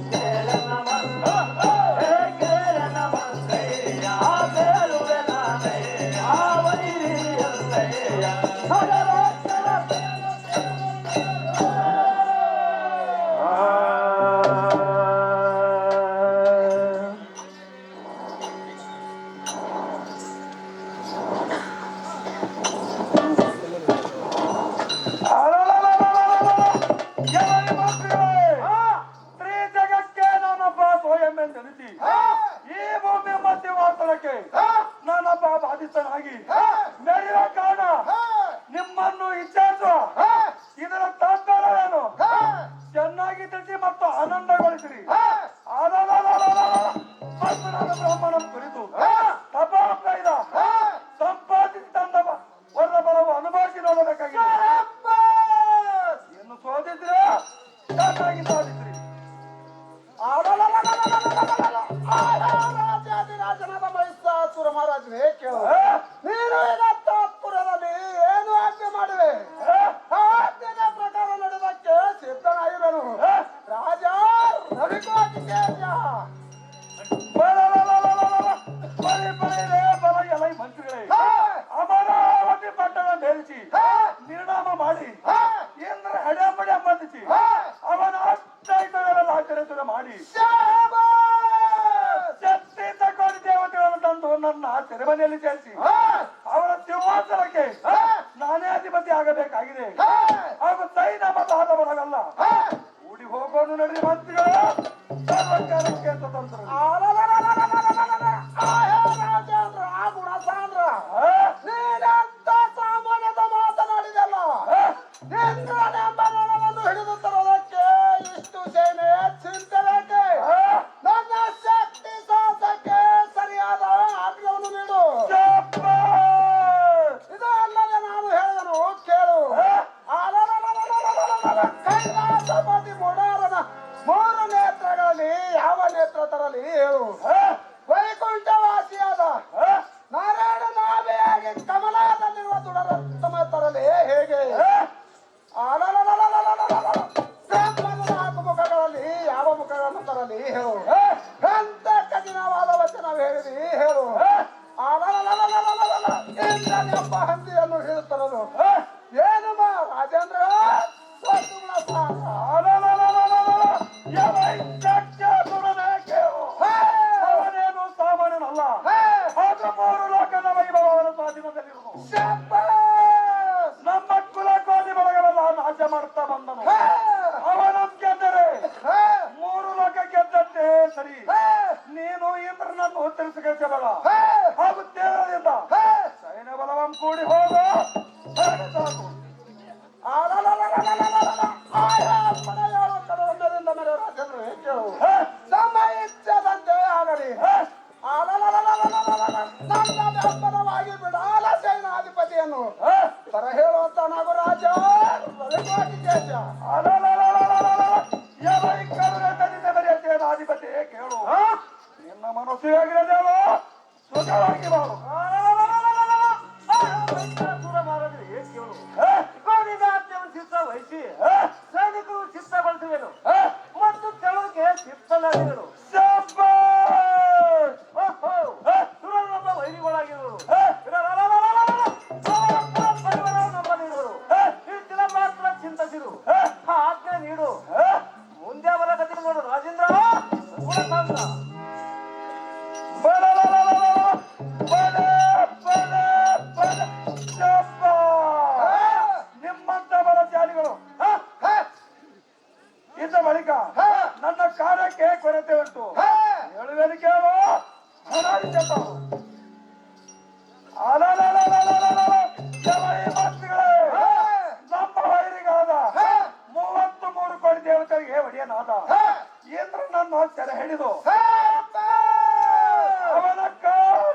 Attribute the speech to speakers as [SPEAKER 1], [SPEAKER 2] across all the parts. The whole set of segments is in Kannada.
[SPEAKER 1] Yeah. 你在哪里 ಕಳಿಸಿ ನಿರ್ಣಾಮ ಮಾಡಿ. ಏನಾರ ಹಡಾಪಡೆ ಬಂಧಿಸಿ ಅವನ ಅಷ್ಟಾಯ್ತುಗಳನ್ನು ಆಚರಿಸಲು ಮಾಡಿ. ಶಕ್ತಿ ತಗೊಂಡು ದೇವತೆಗಳನ್ನು ತಂದು ನನ್ನ ಸೆರೆಮನೆಯಲ್ಲಿ ಸೇರಿಸಿ. ಅವರ ಸಿಂಹಾಸನಕ್ಕೆ ನಾನೇ ಅಧಿಪತಿ ಆಗಬೇಕಾಗಿದೆ. ಹಾಗೂ ಸೈನ ಮತ್ತು ಆದ ಬರಗಲ್ಲ ಓಡಿ ಹೋಗೋನು ನಡೆಯುವ ಮಂತ್ರಿಗಳು. ಸರ್ವಕಾರಕ್ಕೆ ಸ್ವತಂತ್ರ.
[SPEAKER 2] ಹಿಡಿದು ತರೋದಕ್ಕೆ ಇಷ್ಟು ಸೇನೆ
[SPEAKER 1] ಚಿಂತಬೇಕೆ
[SPEAKER 2] ನನ್ನ ಶಕ್ತಿ ಸಾಧಕ್ಕೆ ಸರಿಯಾದ ಆಜ್ಞೆಯನ್ನು ನೀಡು. ಇದಲ್ಲದೆ ನಾನು ಹೇಳಿದನು ಕೇಳು. ಕೈಲಾಸಪತಿ ಮೂಡಾರನ ಮೂರು ನೇತ್ರಗಳಲ್ಲಿ ಯಾವ ನೇತ್ರ ತರಲಿ ಹೇಳು.
[SPEAKER 1] Hey the
[SPEAKER 2] hill.
[SPEAKER 1] ನೀನು ಇಂದ್ರನನ್ನು
[SPEAKER 2] ಹೋತರಿಸಬೇಡ
[SPEAKER 1] ಹಾಗೂ
[SPEAKER 2] ದೇವರಿಂದ
[SPEAKER 1] ಸೈನ್ಯ ಬಲವಂ ಕೂಡಿ ಹೋಗೋ.
[SPEAKER 3] ಸೈನಿಕರು ಚಿತ್ತ
[SPEAKER 1] ಬಳಸುವೆನು
[SPEAKER 3] ಮತ್ತು
[SPEAKER 2] ತೆಳುವಿಗೆ
[SPEAKER 1] ಚಿತ್ತಲವಿಗಳು ಕಾಲ
[SPEAKER 2] ಏನ್ರ
[SPEAKER 1] ನನ್ನ ಸೆರೆ ಹಿಡಿದು ಅವನಕ್ಕ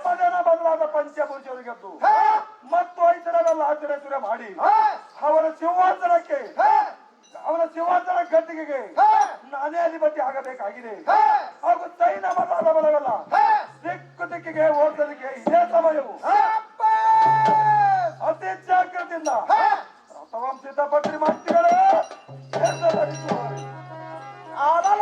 [SPEAKER 1] ಮದನ ಬದಲಾದ
[SPEAKER 2] ಪಂಚಭೂಷರಿಗೆದ್ದು
[SPEAKER 1] ಮತ್ತು ಐತರವೆಲ್ಲ ಆಚರಣೆ ಮಾಡಿ ಅವರ ಸಿಂಹಾಸನಕ್ಕೆ ಅವನ ಸಿಂಹಾಸನ ಗದ್ದಿಗೆಗೆ ನಾನೇ ಅಧಿಪತಿ ಆಗಬೇಕಾಗಿದೆ. ಹಾಗೂ ಸೈನ್ಯ ಬದಲಾದ ಬಲವಲ್ಲ ದಿಕ್ಕು ದಿಕ್ಕಿಗೆ ಓಡೋದಕ್ಕೆ ಇದೇ ಸಮಯವು. ಅತಿ ಜಾಗ್ರತೆಯಿಂದ. ಅಥವಾ ಸಿದ್ಧಪಟ್ಟಿ ಮಾಡ್ತೀವಲ್ಲ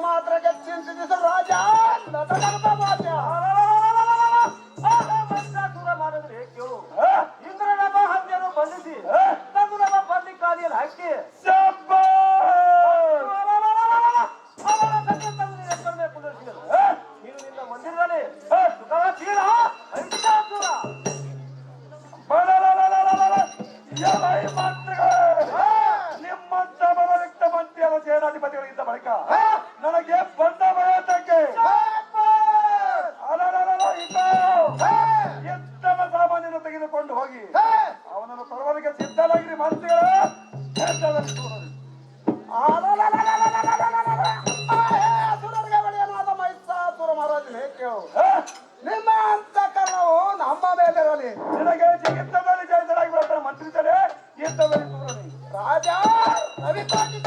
[SPEAKER 1] మాత్రం గచ్చింది రాజా. చేయాలి నిజంగా జీవితం చేయించడానికి మంత్రి సరే జీవితం రాజా రవి పాటి